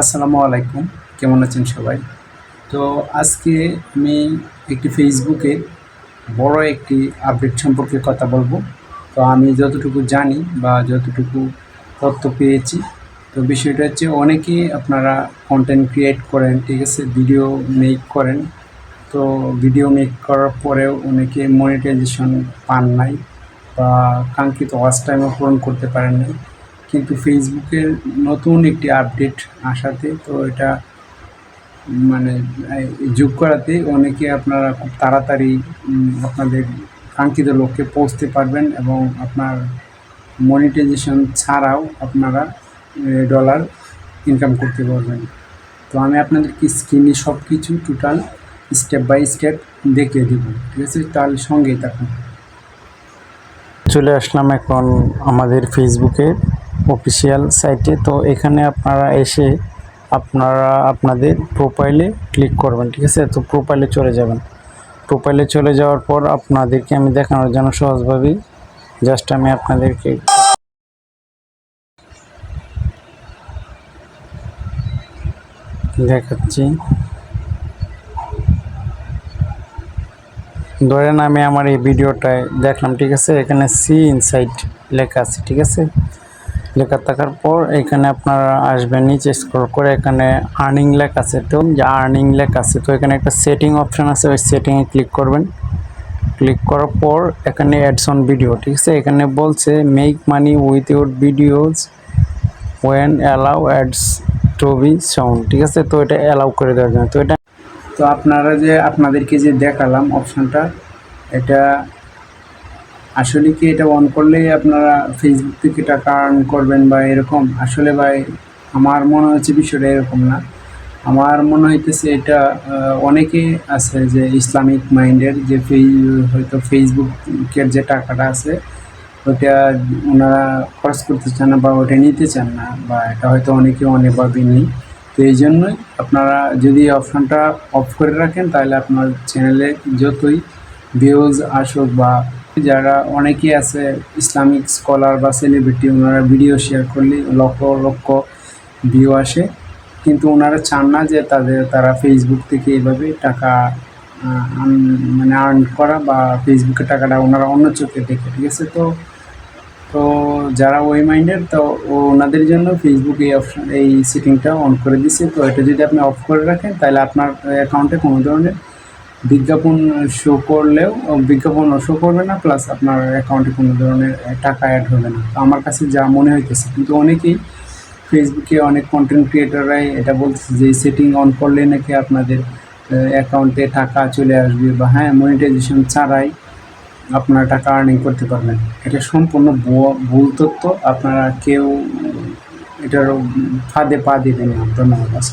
আসসালামু আলাইকুম। কেমন আছেন সবাই? তো আজকে আমি একটি ফেসবুকে বড় একটি আপডেট সম্পর্কে কথা বলব। তো আমি যতটুকু জানি বা যতটুকু তথ্য পেয়েছি, তো বিষয়টা হচ্ছে অনেকেই আপনারা কন্টেন্ট ক্রিয়েট করেন, ঠিক আছে ভিডিও মেক করেন। তো ভিডিও মেক করার পরেও অনেকে মনিটাইজেশন পান নাই বা কাঙ্ক্ষিত ওয়াচ টাইমও পূরণ করতে পারেন নাই। কিন্তু ফেসবুকের নতুন একটি আপডেট আসাতে তো এটা মানে যোগ করাতে অনেকে আপনারা খুব তাড়াতাড়ি আপনাদের কাঙ্ক্ষিত লক্ষ্যে পৌঁছতে পারবেন এবং আপনার মনিটাইজেশন ছাড়াও আপনারা ডলার ইনকাম করতে পারবেন। তো আমি আপনাদেরকে স্ক্রিনে সব কিছু টোটাল স্টেপ বাই স্টেপ দেখিয়ে দেবো, ঠিক আছে? তার সঙ্গেই থাকুন। চলে আসলাম এখন আমাদের ফেসবুকের অফিসিয়াল সাইটে তো এখানে আপনারা এসে আপনারা আপনাদের প্রোফাইলে ক্লিক করবেন, ঠিক আছে? তো প্রোফাইলে চলে যাবেন। প্রোফাইলে চলে যাওয়ার পর আপনাদেরকে আমি দেখানোর জন্য সহজভাবেই জাস্ট আমি আপনাদেরকে দেখাচ্ছি। ধরেন আমি আমার এই ভিডিওটায় দেখলাম, ঠিক আছে? এখানে সি ইনসাইট লেখা আছে, ঠিক আছে? লেখা থাকার পর এখানে আপনারা আসবেন, নিচে স্ক্রল করে এখানে আর্নিং লেখা আছে তো, যে আর্নিং লেখা আছে তো, এখানে একটা সেটিং অপশান আছে, ওই সেটিংয়ে ক্লিক করবেন। ক্লিক করার পর এখানে অ্যাডস অন ভিডিও ঠিক আছে? এখানে বলছে make money with your videos when allow ads to be sound ঠিক আছে? তো এটা অ্যালাউ করে দেওয়ার জন্য। তো এটা তো আপনারা যে, আপনাদেরকে যে দেখালাম অপশনটা এটা আসলে কি এটা অন করলেই আপনারা ফেসবুক থেকে টাকা আর্ন করবেন বা এরকম? আসলে ভাই, আমার মনে হচ্ছে বিষয়টা এরকম না। আমার মনে হইতেছে এটা অনেকে আছে যে ইসলামিক মাইন্ডের যে হয়তো ফেসবুকের যে টাকাটা আছে ওটা ওনারা খরচ করতে চান না বা ওটা নিতে চান না বা এটা হয়তো অনেকে অনেকভাবে নেই। তো এই জন্যই আপনারা যদি অপশানটা অফ করে রাখেন, তাহলে আপনার চ্যানেলে যতই ভিউজ আসুক বা যারা অনেকেই আছে ইসলামিক স্কলার বা সেলিব্রিটি ওনারা ভিডিও শেয়ার করলে লক্ষ লক্ষ ভিউ আসে। কিন্তু ওনারা চান না যে তাদের, তারা ফেসবুক থেকে এইভাবে টাকা মানে আর্ন করা বা ফেসবুকের টাকাটা ওনারা অন্য চোখে দেখে, ঠিক আছে? তো তো যারা ওই মাইন্ডের তো ওনাদের জন্য ফেসবুক এই অপশন এই সেটিংটা অন করে দিছে। তো এটা যদি আপনি অফ করে রাখেন, তাহলে আপনার অ্যাকাউন্টে কোনো ধরনের বিজ্ঞাপন শো করলেও বিজ্ঞাপন শো করবে না প্লাস আপনার অ্যাকাউন্টে কোনো ধরনের টাকা অ্যাড হবে না। তো আমার কাছে যা মনে হইতেছে, কিন্তু অনেকেই ফেসবুকে অনেক কন্টেন্ট ক্রিয়েটররাই এটা বলছে যে সেটিং অন করলে নাকি আপনাদের অ্যাকাউন্টে টাকা চলে আসবে বা হ্যাঁ মনিটাইজেশন ছাড়াই আপনারা টাকা আর্নিং করতে পারবেন। এটা সম্পূর্ণ ভুল তথ্য। আপনারা কেউ এটার ফাঁদে পা দেবেন না ধন্যবাদ